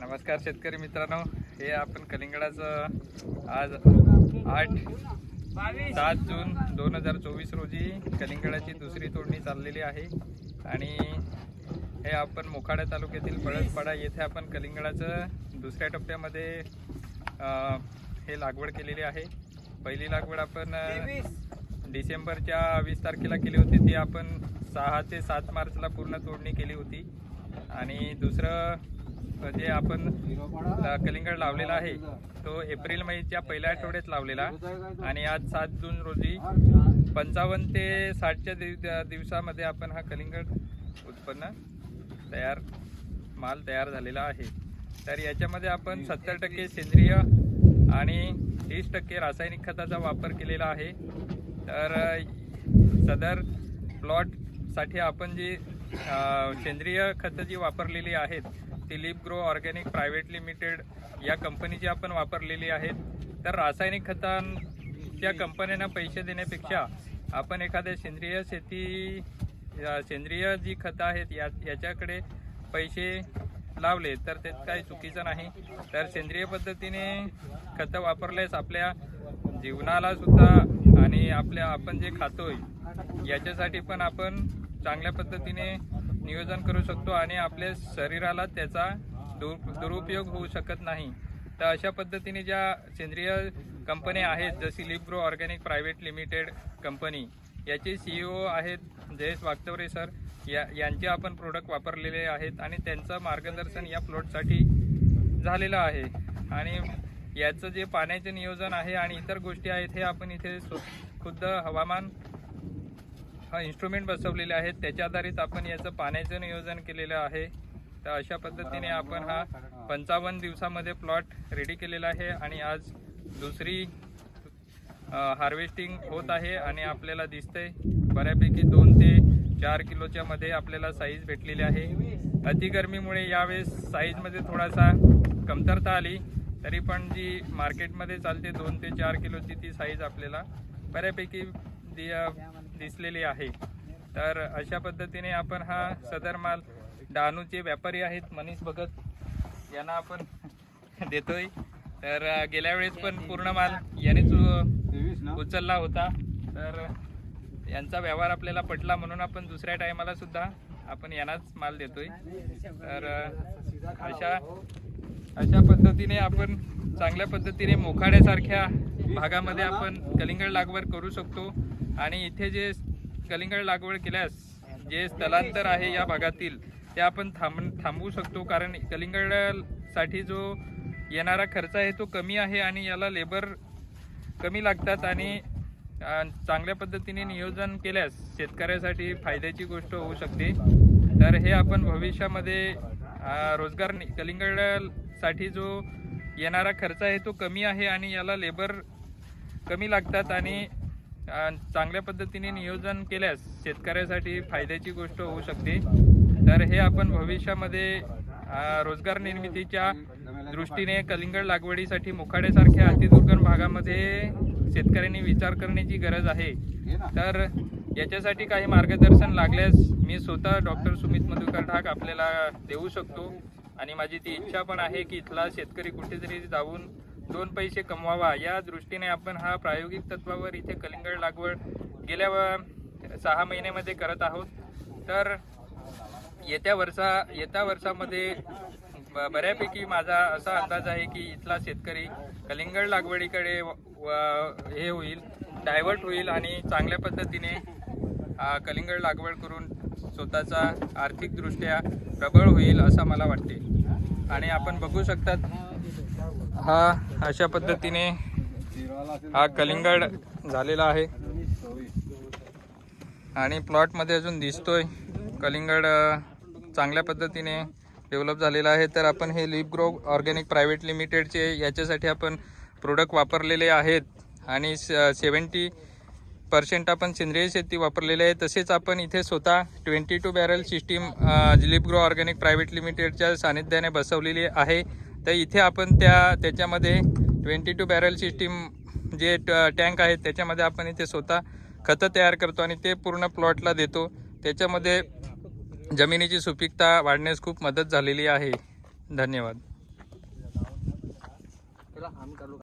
नमस्कार शेतकरी मित्रांनो हे आपण कलिंगडाचं आज आठ सात जून दोन हजार चोवीस रोजी कलिंगडाची दुसरी तोडणी चाललेली आहे. आणि हे आपण मोखाडा तालुक्यातील पळसपाडा येथे आपण कलिंगडाचं दुसऱ्या टप्प्यामध्ये हे लागवड केलेली आहे. पहिली लागवड आपण डिसेंबरच्या वीस तारखेला केली होती. ती आपण सहा ते सात मार्चला पूर्ण तोडणी केली होती. आणि दुसरं जे आपण कलिंगड लावलेला आहे तो एप्रिल मेच्या पहिल्या आठवड्यात लावलेला. आणि आज सात जून रोजी पंचावन्न ते साठच्या दिव दिवसामध्ये आपण हा कलिंगड उत्पन्न तयार माल तयार झालेला आहे. तर याच्यामध्ये आपण सत्तर टक्के सेंद्रिय आणि तीस टक्के रासायनिक खताचा वापर केलेला आहे. तर सदर प्लॉटसाठी आपण जी सेंद्रिय खतं जी वापरलेली आहेत Dilip grow organic private limited या कंपनीची आपण वापरलेली आहेत तर रासायनिक खतांच्या कंपन्यांना पैसे देण्यापेक्षा आपण एखाद्या सेंद्रिय शेती सेंद्रिय जी खतं आहेत या याच्याकडे पैसे लावले तर त्यात काही चुकीचं नाही. तर सेंद्रिय पद्धतीने खतं वापरल्यास आपल्या जीवनाला सुद्धा आणि आपल्या आपण जे खातोय याच्यासाठी पण आपण चांगल्या पद्धतीने नियोजन करू शकतो आणि आपल्या शरीराला त्याचा दुर दुरुपयोग होऊ शकत नाही. तर अशा पद्धतीने ज्या सेंद्रिय कंपन्या आहेत जशी लिप्रो ऑर्गॅनिक प्रायव्हेट लिमिटेड कंपनी याचे सीईओ आहेत जयेश वागतवरे सर. या यांचे आपण प्रोडक्ट वापरलेले आहेत आणि त्यांचं मार्गदर्शन या प्लॉटसाठी झालेलं आहे. आणि याचं जे पाण्याचे नियोजन आहे आणि इतर गोष्टी आहेत हे आपण इथे खुद्द हवामान हा इन्स्ट्रुमेंट बसवलेले आहेत. त्याच्या आधारित आपण याचं पाण्याचं नियोजन केलेलं आहे. तर अशा पद्धतीने आपण हा पंचावन्न दिवसामध्ये प्लॉट रेडी केलेला आहे आणि आज दुसरी हार्वेस्टिंग होत आहे आणि आपल्याला दिसतंय बऱ्यापैकी दोन ते चार किलोच्या मध्ये आपल्याला साईज भेटलेली आहे. अतिगर्मीमुळे यावेळेस साईजमध्ये थोडासा कमतरता आली. तरी पण जी मार्केटमध्ये चालते दोन ते चार किलोची ती साईज आपल्याला बऱ्यापैकी दि दिसलेली आहे. तर अशा पद्धतीने आपण हा सदर माल डहाणूचे व्यापारी आहेत मनीष भगत यांना आपण देतोय. तर गेल्या वेळेस पण पूर्ण माल यानेच उचलला होता. तर यांचा व्यवहार आपल्याला पटला म्हणून आपण दुसऱ्या टायमाला सुद्धा आपण यांनाच माल देतोय. तर अशा अशा पद्धतीने आपण चांगल्या पद्धतीने मोखाड्यासारख्या भागामध्ये आपण कलिंगड लागवड करू शकतो. आणि इथे जे कलिंगड लागवड केल्यास जे स्थलांतर आहे या भागातील ते आपण थांब थांबवू शकतो. कारण कलिंगडसाठी जो येणारा खर्च आहे तो कमी आहे आणि याला लेबर कमी लागतात आणि चांगल्या पद्धतीने नियोजन केल्यास शेतकऱ्यासाठी फायद्याची गोष्ट होऊ शकते. तर हे आपण भविष्यामध्ये रोजगार नि- कलिंगडसाठी जो येणारा खर्च आहे तो कमी आहे आणि याला लेबर कमी लागतात आणि चांगल्या पद्धतीने नियोजन केल्यास शेतकऱ्यासाठी फायद्याची गोष्ट होऊ शकते. तर हे आपण भविष्यामध्ये रोजगार निर्मितीच्या दृष्टीने कलिंगड लागवडीसाठी मुखाड्यासारख्या अतिदुर्गम भागामध्ये शेतकऱ्यांनी विचार करण्याची गरज आहे. तर याच्यासाठी काही मार्गदर्शन लागल्यास मी स्वतः डॉक्टर सुमित मधुकर ढाक आपल्याला देऊ शकतो. आणि माझी ती इच्छा पण आहे की इथला शेतकरी कुठेतरी जाऊन दोन पैसे कमवावा. या दृष्टीने आपण हा प्रायोगिक तत्वावर इथे कलिंगड लागवड गेल्या सहा महिन्यामध्ये करत आहोत. तर येत्या वर्षा येत्या वर्षामध्ये ब- बऱ्यापैकी माझा असा अंदाज आहे की इथला शेतकरी कलिंगड लागवडीकडे व- हे होईल डायव्हर्ट होईल आणि चांगल्या पद्धतीने कलिंगड लागवड करून स्वतःचा आर्थिकदृष्ट्या प्रबळ होईल असं मला वाटते. आणि आपण बघू शकतात हा अशा पद्धतीने हा कलिंगड झालेला आहे. आणि प्लॉटमध्ये अजून दिसतोय कलिंगड चांगल्या पद्धतीने डेव्हलप झालेला आहे. तर आपण हे लिप ग्रो ऑर्गॅनिक प्रायव्हेट लिमिटेडचे याच्यासाठी आपण प्रोडक्ट वापरलेले आहेत. आणि सेवन्टी पर्सेंट आपण सेंद्रिय शेती वापरलेली आहे. तसेच आपण इथे स्वतः twenty two barrel system leap grow organic private लिमिटेडच्या सानिध्याने बसवलेली आहे. तर इथे आपण त्या त्याच्यामध्ये ट्वेंटी टू बॅरल सिस्टीम जे टँक आहेत त्याच्यामध्ये आपण इथे स्वतः खतं तयार करतो आणि ते पूर्ण प्लॉटला देतो. त्याच्यामध्ये जमिनीची सुपीकता वाढण्यास खूप मदत झालेली आहे. धन्यवाद.